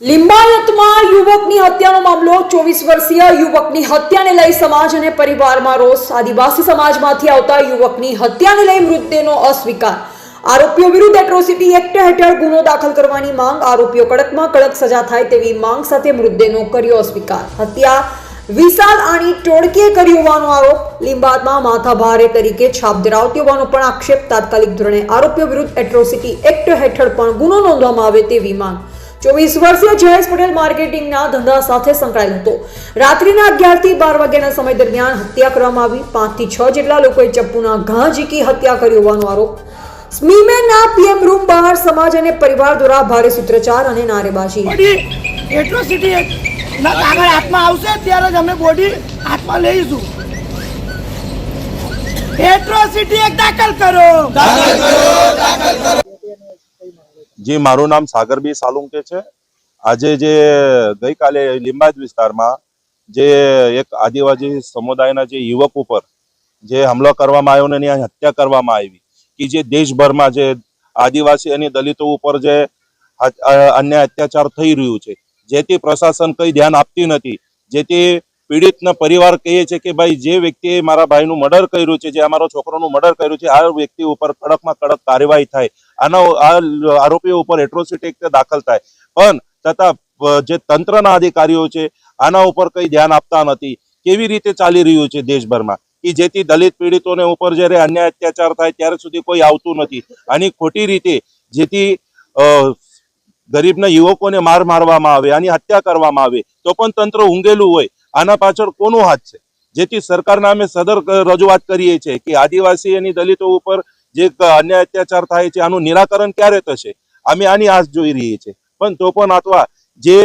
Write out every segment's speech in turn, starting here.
લિંબાયતમાં યુવકની હત્યાનો મામલો ચોવીસ વર્ષીય યુવકની હત્યાને લઈ સમાજ અને પરિવારમાં રોષ. આદિવાસી સમાજમાંથી આવતા યુવકની હત્યાને લઈ મૃતદેહનો અસ્વીકાર. આરોપીઓ વિરુદ્ધ એટ્રોસિટી એક્ટ હેઠળ ગુનો દાખલ કરવાની માંગ. આરોપીઓ કડકમાં કડક સજા થાય તેવી માંગ સાથે મૃતદેહનો કર્યો અસ્વીકાર. હત્યા વિશાલ આની ટોળકીએ કરી હોવાનો આરોપ. લીંબાદમાં માથાભારે તરીકે છાપ ધરાવતી હોવાનો પણ આક્ષેપ. તાત્કાલિક ધોરણે આરોપીઓ વિરુદ્ધ એટ્રોસિટી એક્ટ હેઠળ પણ ગુનો નોંધવામાં આવે તેવી માંગ. ચોવીસ વર્ષીય જયેશ પટેલ માર્કેટિંગના ધંધા સાથે સંકળાયેલ હતો. રાત્રિના અગિયારથી બાર વાગ્યાના સમય દરમિયાન હત્યા કરવામાં આવી. પાંચથી છ જેટલા લોકોએ ચપ્પુના ઘા ઝીકી હત્યા કરી હોવાનો આરોપ. સ્મીમેનના પીએમ રૂમ બહાર સમાજ અને પરિવાર દ્વારા ભારે સૂત્રચાર અને નારેબાજી. એટ્રોસિટી ના કાગળ હાથમાં આવશે ત્યારે જ અમે બોડી હાથમાં લઈશું. એટ્રોસિટી એક દાખલ કરો. જી મારું નામ સાગરબી સાલુંકે છે. આજે જે ગઈકાલે લીંબાજ વિસ્તારમાં જે એક આદિવાસી સમુદાયના જે યુવક ઉપર જે હુમલો કરવામાં આવ્યો ને એની હત્યા કરવામાં આવી કે જે દેશભરમાં જે આદિવાસી અને દલિતો ઉપર જે અન્ય અત્યાચાર થઈ રહ્યું છે, જેથી પ્રશાસન કંઈ ધ્યાન આપતી નથી, જેથી પીડિતના પરિવાર કહીએ છે કે ભાઈ, જે વ્યક્તિએ મારા ભાઈનું મર્ડર કર્યું છે, જે અમારો છોકરોનું મર્ડર કર્યું છે, આ વ્યક્તિ ઉપર કડકમાં કડક કાર્યવાહી થાય. આના આ આરોપીઓ ઉપર એટ્રોસિટી એક્ટ દાખલ થાય. પણ છતાં જે તંત્રના અધિકારીઓ છે, આના ઉપર કંઈ ધ્યાન આપતા નથી. કેવી રીતે ચાલી રહ્યું છે દેશભરમાં? કે જેથી દલિત પીડિતોને ઉપર જ્યારે અન્યાય અત્યાચાર થાય, ત્યારે સુધી કોઈ આવતું નથી. આની ખોટી રીતે જેથી ગરીબના યુવકોને માર મારવામાં આવે, આની હત્યા કરવામાં આવે, તો પણ તંત્ર ઊંઘેલું હોય. આના પાછળ કોનો હાથ છે? જેથી સરકારના અમે સદર રજૂઆત કરીએ છીએ કે આદિવાસી અને દલિતો ઉપર જે અન્ય અત્યાચાર થાય છે, આનું નિરાકરણ ક્યારે થશે? અમે આની આશ જોઈ રહીએ છીએ. પણ તો પણ અથવા જે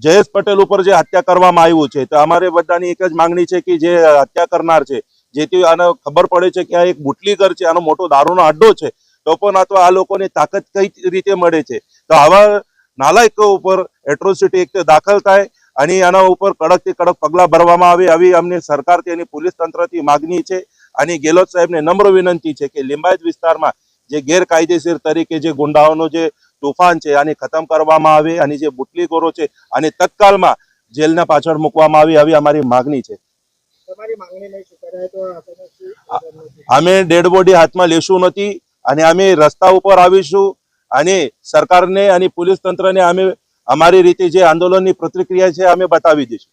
જયેશ પટેલ ઉપર જે હત્યા કરવામાં આવ્યું છે, તો અમારે બધાની એક જ માંગણી છે કે જે હત્યા કરનાર છે, જેથી આને ખબર પડે છે કે આ એક બુટલીગર છે, આનો મોટો દારૂનો અડ્ડો છે, તો પણ અથવા આ લોકોની તાકાત કઈ રીતે મળે છે? તો આવા નાલાયકો ઉપર એટ્રોસિટી એક્ટ દાખલ થાય અને આના ઉપર કડકથી કડક પગલાં ભરવામાં આવે આવી અમને સરકારથી અને પોલીસ તંત્રથી માગણી છે. અને ગેહલોત સાહેબને નમ્ર વિનંતી છે કે લિંબાયત વિસ્તારમાં જે ગેરકાયદેસર તરીકે જે ગુંડાઓનો જે તોફાન છે આને ખતમ કરવામાં આવે અને જે બુટલીગોરો છે અને તત્કાલમાં જેલના પાછળ મૂકવામાં આવે આવી અમારી માગણી છે. અમે ડેડ બોડી હાથમાં લેશું નથી અને અમે રસ્તા ઉપર આવીશું અને સરકારને અને પોલીસ તંત્રને અમે અમારી રીતે જે આંદોલનની પ્રતિક્રિયા છે અમે બતાવી દઈશું.